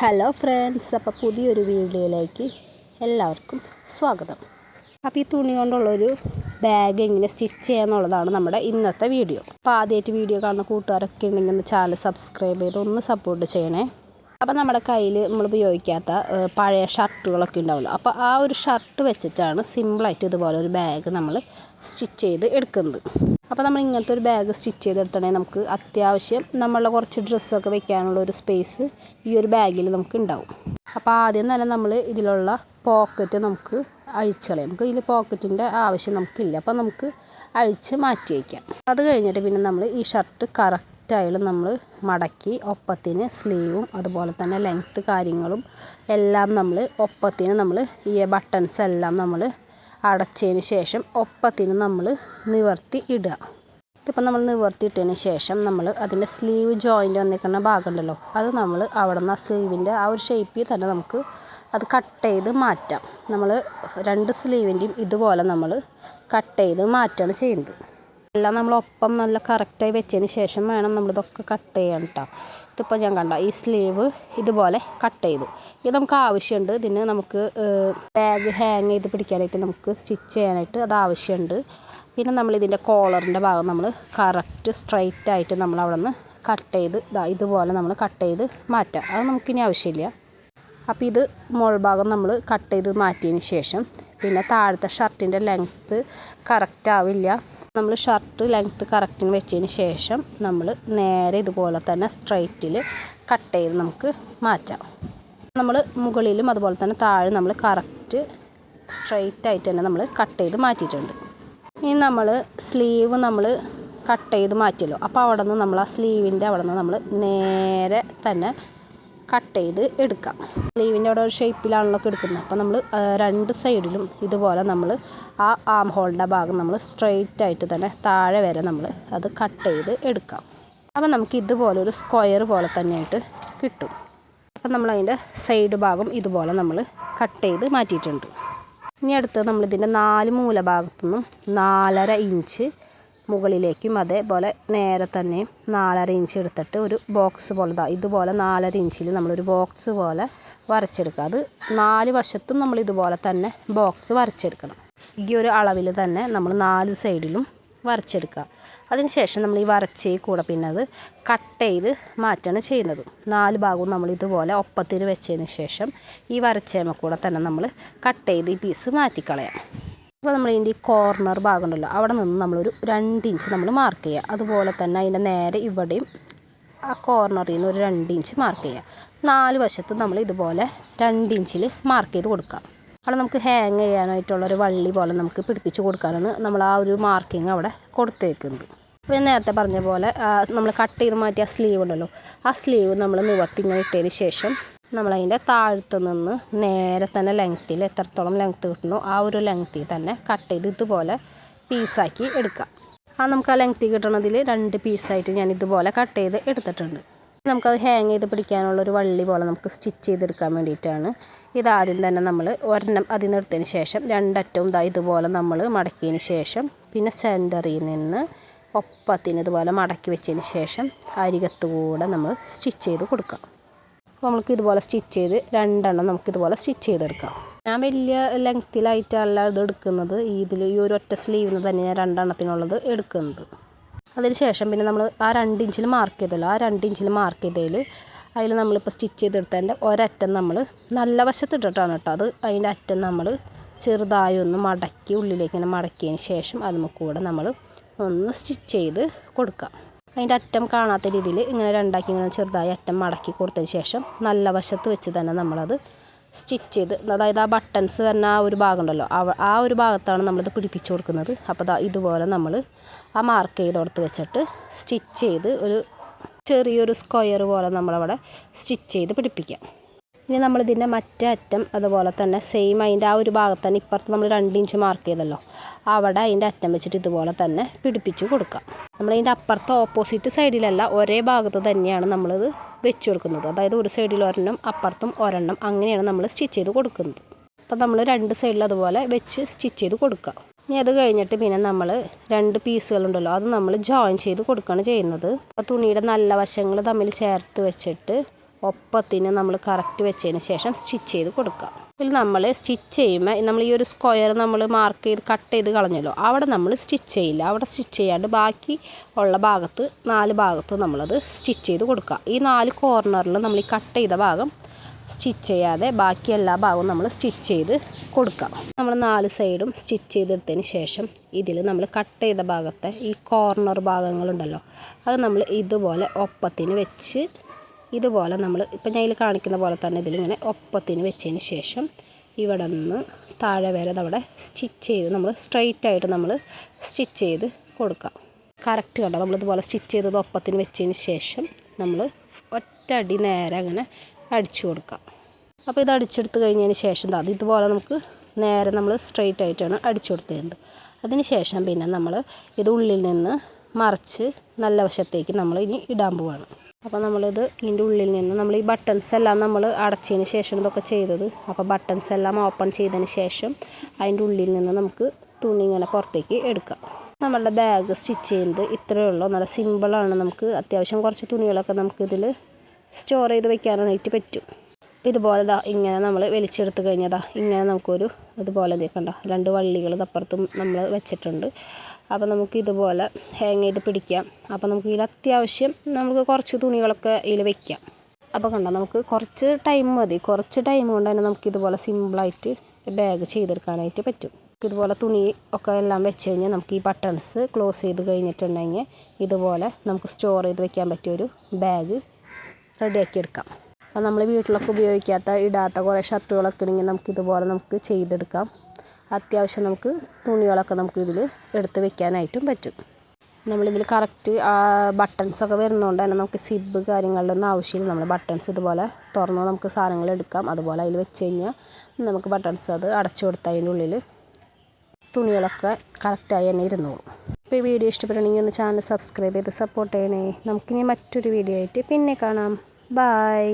Hello friends അപ്പോൾ പുതിയൊരു വീഡിയോയിലേക്ക് എല്ലാവർക്കും സ്വാഗതം. അപ്പോൾ ഈ തുണി കൊണ്ടുള്ളൊരു ബാഗ് എങ്ങനെ സ്റ്റിച്ച് ചെയ്യാന്നുള്ളതാണ് നമ്മുടെ ഇന്നത്തെ വീഡിയോ. അപ്പോൾ ആദ്യമായിട്ട് വീഡിയോ കാണുന്ന കൂട്ടുകാരൊക്കെ ഉണ്ടെങ്കിൽ ഒന്ന് ചാനൽ സബ്സ്ക്രൈബ് ചെയ്ത് ഒന്ന് സപ്പോർട്ട് ചെയ്യണേ. അപ്പോൾ നമ്മുടെ കയ്യിൽ നമ്മൾ ഉപയോഗിക്കാത്ത പഴയ ഷർട്ടുകളൊക്കെ ഉണ്ടാവുമല്ലോ. അപ്പോൾ ആ ഒരു ഷർട്ട് വെച്ചിട്ടാണ് സിമ്പിളായിട്ട് ഇതുപോലെ ഒരു ബാഗ് നമ്മൾ സ്റ്റിച്ച് ചെയ്ത് എടുക്കുന്നത്. അപ്പോൾ നമ്മൾ ഇങ്ങനത്തെ ഒരു ബാഗ് സ്റ്റിച്ച് ചെയ്തെടുത്തണേ നമുക്ക് അത്യാവശ്യം നമ്മളുടെ കുറച്ച് ഡ്രസ്സൊക്കെ വെക്കാനുള്ള ഒരു സ്പേസ് ഈ ഒരു ബാഗിൽ നമുക്ക് ഉണ്ടാവും. അപ്പോൾ ആദ്യം തന്നെ നമ്മൾ ഇതിലുള്ള പോക്കറ്റ് നമുക്ക് അഴിച്ചളയാം. നമുക്ക് ഇതിൽ പോക്കറ്റിന്റെ ആവശ്യം നമുക്കില്ല. അപ്പോൾ നമുക്ക് അഴിച്ച് മാറ്റി വയ്ക്കാം അത് കഴിഞ്ഞിട്ട് പിന്നെ നമ്മൾ ഈ ഷർട്ട് കറക്റ്റായാലും നമ്മൾ മടക്കി ഒപ്പത്തിന് സ്ലീവും അതുപോലെ തന്നെ ലെങ്ത്ത് കാര്യങ്ങളും എല്ലാം നമ്മൾ ഒപ്പത്തിന് നമ്മൾ ഈ ബട്ടൺസ് എല്ലാം നമ്മൾ അടച്ചതിന് ശേഷം ഒപ്പത്തിന് നമ്മൾ നിവർത്തി ഇടുക. ഇതിപ്പോൾ നമ്മൾ നിവർത്തിയിട്ടതിന് ശേഷം നമ്മൾ അതിന്റെ സ്ലീവ് ജോയിന്റ് വന്നിരിക്കുന്ന ഭാഗമുണ്ടല്ലോ അത് നമ്മൾ അവിടെ നിന്ന് ആ സ്ലീവിന്റെ ആ ഒരു ഷേപ്പിൽ തന്നെ നമുക്ക് അത് കട്ട് ചെയ്ത് മാറ്റാം. നമ്മൾ രണ്ട് സ്ലീവിന്റെയും ഇതുപോലെ നമ്മൾ കട്ട് ചെയ്ത് മാറ്റുകയാണ് ചെയ്യുന്നത്. എല്ലാം നമ്മൾ ഒപ്പം നല്ല കറക്റ്റായി വെച്ചതിന് ശേഷം വേണം നമ്മളിതൊക്കെ കട്ട് ചെയ്യാൻ കേട്ടോ. ഇതിപ്പോൾ ഞാൻ കണ്ട ഈ സ്ലീവ് ഇതുപോലെ കട്ട് ചെയ്തു. ഇത് നമുക്ക് ആവശ്യമുണ്ട്. ഇതിന് നമുക്ക് ബാഗ് ഹാങ് ചെയ്ത് പിടിക്കാനായിട്ട് നമുക്ക് സ്റ്റിച്ച് ചെയ്യാനായിട്ട് അത് ആവശ്യമുണ്ട്. പിന്നെ നമ്മൾ ഇതിന്റെ കോളറിന്റെ ഭാഗം നമ്മൾ കറക്റ്റ് സ്ട്രൈറ്റ് ആയിട്ട് നമ്മൾ അവിടെ നിന്ന് കട്ട് ചെയ്ത് ദാ ഇതുപോലെ നമ്മൾ കട്ട് ചെയ്ത് മാറ്റാം. അത് നമുക്കിനി ആവശ്യമില്ല. അപ്പോൾ ഇത് മുകൾ ഭാഗം നമ്മൾ കട്ട് ചെയ്ത് മാറ്റിയതിന് ശേഷം പിന്നെ താഴത്തെ ഷർട്ടിന്റെ ലെങ്ത്ത് കറക്റ്റ് ആവില്ല. നമ്മൾ ഷർട്ട് ലെങ്ത്ത് കറക്റ്റിന് വെച്ചതിന് ശേഷം നമ്മൾ നേരെ ഇതുപോലെ തന്നെ സ്ട്രൈറ്റിൽ കട്ട് ചെയ്ത് നമുക്ക് മാറ്റാം. നമ്മൾ മുകളിലും അതുപോലെ തന്നെ താഴെ നമ്മൾ കറക്റ്റ് സ്ട്രൈറ്റ് ആയിട്ട് തന്നെ നമ്മൾ കട്ട് ചെയ്ത് മാറ്റിയിട്ടുണ്ട്. ഇനി നമ്മൾ സ്ലീവ് നമ്മൾ കട്ട് ചെയ്ത് മാറ്റിയല്ലോ. അപ്പോൾ അവിടെ നിന്ന് നമ്മൾ ആ സ്ലീവിന്റെ അവിടെ നിന്ന് നമ്മൾ നേരെ തന്നെ കട്ട് ചെയ്ത് എടുക്കാം. സ്ലീവിന്റെ അവിടെ ഒരു ഷേപ്പിലാണല്ലോ എടുക്കുന്നത്. അപ്പോൾ നമ്മൾ രണ്ട് സൈഡിലും ഇതുപോലെ നമ്മൾ ആ ആം ഹോളിന്റെ ഭാഗം നമ്മൾ സ്ട്രെയിറ്റ് ആയിട്ട് തന്നെ താഴെ വരെ നമ്മൾ അത് കട്ട് ചെയ്ത് എടുക്കാം. അപ്പോൾ നമുക്ക് ഇതുപോലെ ഒരു സ്ക്വയർ പോലെ തന്നെയായിട്ട് കിട്ടും. അപ്പം നമ്മൾ അതിന്റെ സൈഡ് ഭാഗം ഇതുപോലെ നമ്മൾ കട്ട് ചെയ്ത് മാറ്റിയിട്ടുണ്ട്. ഇനി അടുത്തത് നമ്മളിതിന്റെ നാല് മൂല ഭാഗത്തുനിന്നും നാലര ഇഞ്ച് മുകളിലേക്കും അതേപോലെ നേരെ തന്നെ നാലര ഇഞ്ച് എടുത്തിട്ട് ഒരു ബോക്സ് പോലെ ഇതുപോലെ നാലര ഇഞ്ചിൽ നമ്മളൊരു ബോക്സ് പോലെ വരച്ചെടുക്കുക. അത് നാല് വശത്തും നമ്മൾ ഇതുപോലെ തന്നെ ബോക്സ് വരച്ചെടുക്കണം. ഈ ഒരു അളവിൽ തന്നെ നമ്മൾ നാല് സൈഡിലും വരച്ചെടുക്കുക. അതിനുശേഷം നമ്മൾ ഈ വരച്ചേ കൂടെ പിന്നെ അത് കട്ട് ചെയ്ത് മാറ്റാണ് ചെയ്യുന്നത്. നാല് ഭാഗവും നമ്മൾ ഇതുപോലെ ഒപ്പത്തിൽ വെച്ചതിന് ശേഷം ഈ വരച്ചേമ കൂടെ തന്നെ നമ്മൾ കട്ട് ചെയ്ത് ഈ പീസ് മാറ്റിക്കളയാം. അപ്പോൾ നമ്മൾ ഇതിന്റെ കോർണർ ഭാഗം ഉണ്ടല്ലോ അവിടെ നിന്ന് നമ്മളൊരു രണ്ട് ഇഞ്ച് നമ്മൾ മാർക്ക് ചെയ്യുക. അതുപോലെ തന്നെ അതിന്റെ നേരെ ഇവിടെയും ആ കോർണറിൽ നിന്ന് ഒരു രണ്ട് ഇഞ്ച് മാർക്ക് ചെയ്യുക. നാല് വശത്ത് നമ്മൾ ഇതുപോലെ രണ്ട് ഇഞ്ചിൽ മാർക്ക് ചെയ്ത് കൊടുക്കാം അവിടെ നമുക്ക് ഹാങ് ചെയ്യാനായിട്ടുള്ളൊരു വള്ളി പോലെ നമുക്ക് പിടിപ്പിച്ച് കൊടുക്കാനാണ് നമ്മൾ ആ ഒരു മാർക്കിങ് അവിടെ കൊടുത്തേക്കുന്നത്. അപ്പോൾ നേരത്തെ പറഞ്ഞ പോലെ നമ്മൾ കട്ട് ചെയ്ത് മാറ്റിയ സ്ലീവ് ഉണ്ടല്ലോ ആ സ്ലീവ് നമ്മൾ നിവർത്തി ഇങ്ങനെ ഇട്ടതിന് ശേഷം നമ്മളതിന്റെ താഴത്ത് നിന്ന് നേരെ തന്നെ ലെങ്ത്തിൽ എത്രത്തോളം ലെങ്ത്ത് കിട്ടുന്നു ആ ഒരു ലെങ്ത്തിൽ തന്നെ കട്ട് ചെയ്ത് ഇതുപോലെ പീസാക്കി എടുക്കാം. ആ നമുക്ക് ആ ലെങ്ത്തിൽ കിട്ടണതിൽ രണ്ട് പീസായിട്ട് ഞാൻ ഇതുപോലെ കട്ട് ചെയ്ത് എടുത്തിട്ടുണ്ട്. നമുക്കത് ഹാങ് ചെയ്ത് പിടിക്കാനുള്ള ഒരു വള്ളി പോലെ നമുക്ക് സ്റ്റിച്ച് ചെയ്തെടുക്കാൻ വേണ്ടിയിട്ടാണ്. ഇതാദ്യം തന്നെ നമ്മൾ ഒരെണ്ണം അതിൽ നിന്ന് എടുത്തതിന് ശേഷം രണ്ടറ്റവും ഇതാ ഇതുപോലെ നമ്മൾ മടക്കിയതിന് ശേഷം പിന്നെ സെന്ററിൽ നിന്ന് ഒപ്പത്തിന് ഇതുപോലെ മടക്കി വെച്ചതിന് ശേഷം അരികത്തുകൂടെ നമ്മൾ സ്റ്റിച്ച് ചെയ്ത് കൊടുക്കാം. അപ്പോൾ നമുക്ക് ഇതുപോലെ സ്റ്റിച്ച് ചെയ്ത് രണ്ടെണ്ണം നമുക്ക് ഇതുപോലെ സ്റ്റിച്ച് ചെയ്തെടുക്കാം. ഞാൻ വലിയ ലെങ്ത്തിലായിട്ടല്ല ഇത് എടുക്കുന്നത്. ഇതിൽ ഈ ഒരു ഒറ്റ സ്ലീവിന് തന്നെ ഞാൻ രണ്ടെണ്ണത്തിനുള്ളത് എടുക്കുന്നത്. അതിന് ശേഷം പിന്നെ നമ്മൾ ആ രണ്ട് ഇഞ്ചിൽ മാർക്ക് ചെയ്തല്ലോ. ആ രണ്ട് ഇഞ്ചിൽ മാർക്ക് ചെയ്തതിൽ അതിൽ നമ്മളിപ്പോൾ സ്റ്റിച്ച് ചെയ്തെടുത്തതിന്റെ ഒരറ്റം നമ്മൾ നല്ല വശത്ത് ഇട്ടിട്ടാണ് കേട്ടോ. അത് അതിന്റെ അറ്റം നമ്മൾ ചെറുതായി ഒന്ന് മടക്കി ഉള്ളിലേക്ക് ഇങ്ങനെ മടക്കിയതിന് ശേഷം അതിന് കൂടെ നമ്മൾ ഒന്ന് സ്റ്റിച്ച് ചെയ്ത് കൊടുക്കാം. അതിന്റെ അറ്റം കാണാത്ത രീതിയിൽ ഇങ്ങനെ രണ്ടാക്കി ഇങ്ങനെ ചെറുതായി അറ്റം മടക്കി കൊടുത്തതിന് ശേഷം നല്ല വശത്ത് വെച്ച് തന്നെ നമ്മളത് സ്റ്റിച്ച് ചെയ്ത്. അതായത് ആ ബട്ടൺസ് വരുന്ന ആ ഒരു ഭാഗം ഉണ്ടല്ലോ ആ ഒരു ഭാഗത്താണ് നമ്മളിത് പിടിപ്പിച്ച് കൊടുക്കുന്നത്. അപ്പോൾ ദാ ഇതുപോലെ നമ്മൾ ആ മാർക്ക് ചെയ്തോടത്ത് വെച്ചിട്ട് സ്റ്റിച്ച് ചെയ്ത് ഒരു ചെറിയൊരു സ്ക്വയർ പോലെ നമ്മളവിടെ സ്റ്റിച്ച് ചെയ്ത് പിടിപ്പിക്കാം. ഇനി നമ്മളിതിന്റെ മറ്റേ അറ്റം അതുപോലെ തന്നെ സെയിം അതിന്റെ ആ ഒരു ഭാഗത്ത് തന്നെ ഇപ്പുറത്ത് നമ്മൾ രണ്ട് ഇഞ്ച് മാർക്ക് ചെയ്തല്ലോ. അവിടെ അതിന്റെ അറ്റം വെച്ചിട്ട് ഇതുപോലെ തന്നെ പിടിപ്പിച്ച് കൊടുക്കാം. നമ്മളതിന്റെ അപ്പുറത്തെ ഓപ്പോസിറ്റ് സൈഡിലല്ല ഒരേ ഭാഗത്ത് തന്നെയാണ് നമ്മളിത് വെച്ച് കൊടുക്കുന്നത്. അതായത് ഒരു സൈഡിൽ ഒരെണ്ണം അപ്പുറത്തും ഒരെണ്ണം അങ്ങനെയാണ് നമ്മൾ സ്റ്റിച്ച് ചെയ്ത് കൊടുക്കുന്നത്. അപ്പോൾ നമ്മൾ രണ്ട് സൈഡിൽ അതുപോലെ വെച്ച് സ്റ്റിച്ച് ചെയ്ത് കൊടുക്കുക. ഇനി അത് കഴിഞ്ഞിട്ട് പിന്നെ നമ്മൾ രണ്ട് പീസുകളുണ്ടല്ലോ അത് നമ്മൾ ജോയിൻ ചെയ്ത് കൊടുക്കുകയാണ് ചെയ്യുന്നത്. അപ്പോൾ തുണിയുടെ നല്ല വശങ്ങൾ തമ്മിൽ ചേർത്ത് വെച്ചിട്ട് ഒപ്പത്തിന് നമ്മൾ കറക്റ്റ് വെച്ചതിന് ശേഷം സ്റ്റിച്ച് ചെയ്ത് കൊടുക്കുക. ഇതിൽ നമ്മൾ സ്റ്റിച്ച് ചെയ്യുമ്പോൾ നമ്മൾ ഈ ഒരു സ്ക്വയർ നമ്മൾ മാർക്ക് ചെയ്ത് കട്ട് ചെയ്ത് കളഞ്ഞല്ലോ. അവിടെ നമ്മൾ സ്റ്റിച്ച് ചെയ്യില്ല. അവിടെ സ്റ്റിച്ച് ചെയ്യാണ്ട് ബാക്കി ഉള്ള ഭാഗത്ത് നാല് ഭാഗത്തും നമ്മളത് സ്റ്റിച്ച് ചെയ്ത് കൊടുക്കുക. ഈ നാല് കോർണറിൽ നമ്മൾ ഈ കട്ട് ചെയ്ത ഭാഗം സ്റ്റിച്ച് ചെയ്യാതെ ബാക്കി എല്ലാ ഭാഗവും നമ്മൾ സ്റ്റിച്ച് ചെയ്ത് കൊടുക്കുക. നമ്മൾ നാല് സൈഡും സ്റ്റിച്ച് ചെയ്തെടുത്തതിന് ശേഷം ഇതിൽ നമ്മൾ കട്ട് ചെയ്ത ഭാഗത്തെ ഈ കോർണർ ഭാഗങ്ങളുണ്ടല്ലോ. അത് നമ്മൾ ഇതുപോലെ ഒപ്പത്തിന് വെച്ച് ഇതുപോലെ നമ്മൾ ഇപ്പം ഞാൻ ഇതിൽ കാണിക്കുന്ന പോലെ തന്നെ ഇതിലിങ്ങനെ ഒപ്പത്തിന് വെച്ചതിന് ശേഷം ഇവിടെ നിന്ന് താഴെ വരെ നമ്മുടെ സ്റ്റിച്ച് ചെയ്ത് നമ്മൾ സ്ട്രെയിറ്റ് ആയിട്ട് നമ്മൾ സ്റ്റിച്ച് ചെയ്ത് കൊടുക്കാം. കറക്റ്റ് കണ്ടോ? നമ്മളിതുപോലെ സ്റ്റിച്ച് ചെയ്തത് ഒപ്പത്തിന് വെച്ചതിന് ശേഷം നമ്മൾ ഒറ്റ അടി നേരെ അങ്ങനെ അടിച്ചു കൊടുക്കാം. അപ്പോൾ ഇത് അടിച്ചെടുത്ത് കഴിഞ്ഞതിന് ശേഷം അത് ഇതുപോലെ നമുക്ക് നേരെ നമ്മൾ സ്ട്രെയിറ്റ് ആയിട്ടാണ് അടിച്ചു കൊടുത്തത് അതിന് ശേഷം പിന്നെ നമ്മൾ ഇത് ഉള്ളിൽ നിന്ന് മറിച്ച് നല്ല വശത്തേക്ക് നമ്മൾ ഇനി ഇടാൻ പോവാണ്. അപ്പോൾ നമ്മളിത് ഇതിന്റെ ഉള്ളിൽ നിന്ന് നമ്മൾ ഈ ബട്ടൺസ് എല്ലാം നമ്മൾ അടച്ചതിന് ശേഷം ഇതൊക്കെ ചെയ്തത്. അപ്പോൾ ബട്ടൺസ് എല്ലാം ഓപ്പൺ ചെയ്തതിന് ശേഷം അതിന്റെ ഉള്ളിൽ നിന്ന് നമുക്ക് തുണി ഇങ്ങനെ പുറത്തേക്ക് എടുക്കാം. നമ്മളുടെ ബാഗ് സ്റ്റിച്ച് ചെയ്യുന്നത് ഇത്രയേ ഉള്ളൂ. നല്ല സിമ്പിളാണ് നമുക്ക് അത്യാവശ്യം കുറച്ച് തുണികളൊക്കെ നമുക്ക് ഇതിൽ സ്റ്റോർ ചെയ്ത് വെക്കാനായിട്ട് പറ്റും. അപ്പോൾ ഇതുപോലെ ദാ ഇങ്ങനെ നമ്മൾ വലിച്ചെടുത്ത് കഴിഞ്ഞതാ. ഇങ്ങനെ നമുക്കൊരു ഇതുപോലെ കണ്ടോ? രണ്ട് വള്ളികൾ അപ്പുറത്തും നമ്മൾ വെച്ചിട്ടുണ്ട്. അപ്പോൾ നമുക്ക് ഇതുപോലെ ഹാങ് ചെയ്ത് പിടിക്കാം. അപ്പോൾ നമുക്ക് ഇതിൽ അത്യാവശ്യം നമുക്ക് കുറച്ച് തുണികളൊക്കെ ഇതിൽ വെക്കാം. അപ്പോൾ കണ്ടോ നമുക്ക് കുറച്ച് ടൈം മതി. കുറച്ച് ടൈം കൊണ്ട് തന്നെ നമുക്ക് ഇതുപോലെ സിമ്പിളായിട്ട് ബാഗ് ചെയ്തെടുക്കാനായിട്ട് പറ്റും. ഇതുപോലെ തുണി ഒക്കെ എല്ലാം വെച്ച് കഴിഞ്ഞാൽ നമുക്ക് ഈ ബട്ടൺസ് ക്ലോസ് ചെയ്ത് കഴിഞ്ഞിട്ടുണ്ടെങ്കിൽ ഇതുപോലെ നമുക്ക് സ്റ്റോർ ചെയ്ത് വെക്കാൻ പറ്റിയ ഒരു ബാഗ് റെഡിയാക്കി എടുക്കാം. അപ്പോൾ നമ്മൾ വീട്ടിലൊക്കെ ഉപയോഗിക്കാത്ത ഇടാത്ത കുറേ ഷർട്ടുകളൊക്കെ ഉണ്ടെങ്കിൽ നമുക്ക് ഇതുപോലെ നമുക്ക് ചെയ്തെടുക്കാം. അത്യാവശ്യം നമുക്ക് തുണികളൊക്കെ നമുക്ക് ഇതിൽ എടുത്ത് വെക്കാനായിട്ടും പറ്റും. നമ്മളിതിൽ കറക്റ്റ് ബട്ടൺസൊക്കെ വരുന്നതുകൊണ്ട് തന്നെ നമുക്ക് സിബ് കാര്യങ്ങളിലൊന്നും ആവശ്യമില്ല. നമ്മൾ ബട്ടൺസ് ഇതുപോലെ തുറന്ന് നമുക്ക് സാധനങ്ങൾ എടുക്കാം. അതുപോലെ അതിൽ വെച്ച് കഴിഞ്ഞാൽ നമുക്ക് ബട്ടൺസ് അത് അടച്ചു കൊടുത്താൽ അതിന്റെ ഉള്ളിൽ തുണികളൊക്കെ കറക്റ്റായി തന്നെ ഇരുന്നോളും. അപ്പോൾ ഈ വീഡിയോ ഇഷ്ടപ്പെടണമെങ്കിൽ ഒന്ന് ചാനൽ സബ്സ്ക്രൈബ് ചെയ്ത് സപ്പോർട്ട് ചെയ്യണേ. നമുക്കിനി മറ്റൊരു വീഡിയോ ആയിട്ട് പിന്നെ കാണാം. ബായ്